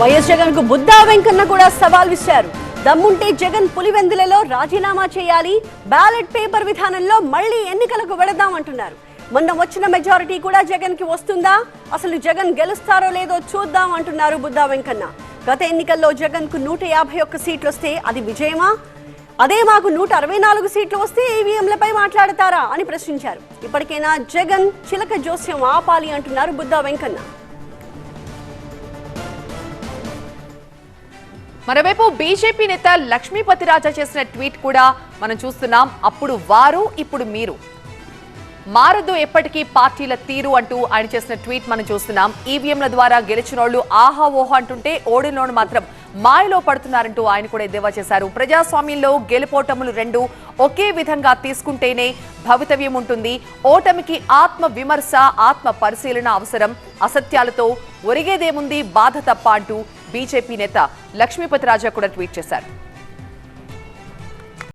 YS జగన్కు బుద్ధా వెంకన్న కూడా సవాల్ విసిరారు. దమ్ముంటే జగన్ పులివెందులలో రాజీనామా చేయాలి బ్యాలెట్ పేపర్ విధానంలో మళ్ళీ ఎన్నికలకు వెళదామంటున్నారు మొన్న వచ్చిన మెజారిటీ కూడా జగన్కి వస్తుందా? అసలు జగన్ గెలుస్తారో లేదో చూద్దాం అంటున్నారు బుద్ధా వెంకన్న. గత ఎన్నికల్లో జగన్కు నూట యాభై ఒక్క సీట్లు వస్తే అది విజయమా? అదే మాకు నూట అరవై నాలుగు సీట్లు వస్తే ఈవీఎంలపై మాట్లాడతారా అని ప్రశ్నించారు. ఇప్పటికైనా జగన్ చిలక జోస్యం ఆపాలి అంటున్నారు బుద్ధా వెంకన్న. మరోవైపు బీజేపీ నేత లక్ష్మీపతి రాజా చేసిన ట్వీట్ కూడా మనం చూస్తున్నాం. అప్పుడు వారు ఇప్పుడు మీరు. మారదు ఎప్పటికీ పార్టీల తీరు అంటూ ఆయన చేసిన ట్వీట్ మనం చూస్తున్నాం. ఈవీఎంల ద్వారా గెలిచిన వాళ్ళు ఆహా ఓహో అంటుంటే ఓడిలోను మాత్రం మాయలో పడుతున్నారంటూ ఆయన కూడా ఎద్దేవా చేశారు. ప్రజాస్వామ్యంలో గెలుపోటములు రెండు ఒకే విధంగా తీసుకుంటేనే భవితవ్యం ఉంటుంది. ఓటమికి ఆత్మ విమర్శ ఆత్మ పరిశీలన అవసరం. అసత్యాలతో ఒరిగేదేముంది బాధ తప్ప అంటూ బీజేపీ నేత లక్ష్మీపతి రాజా కూడా ట్వీట్ చేశారు.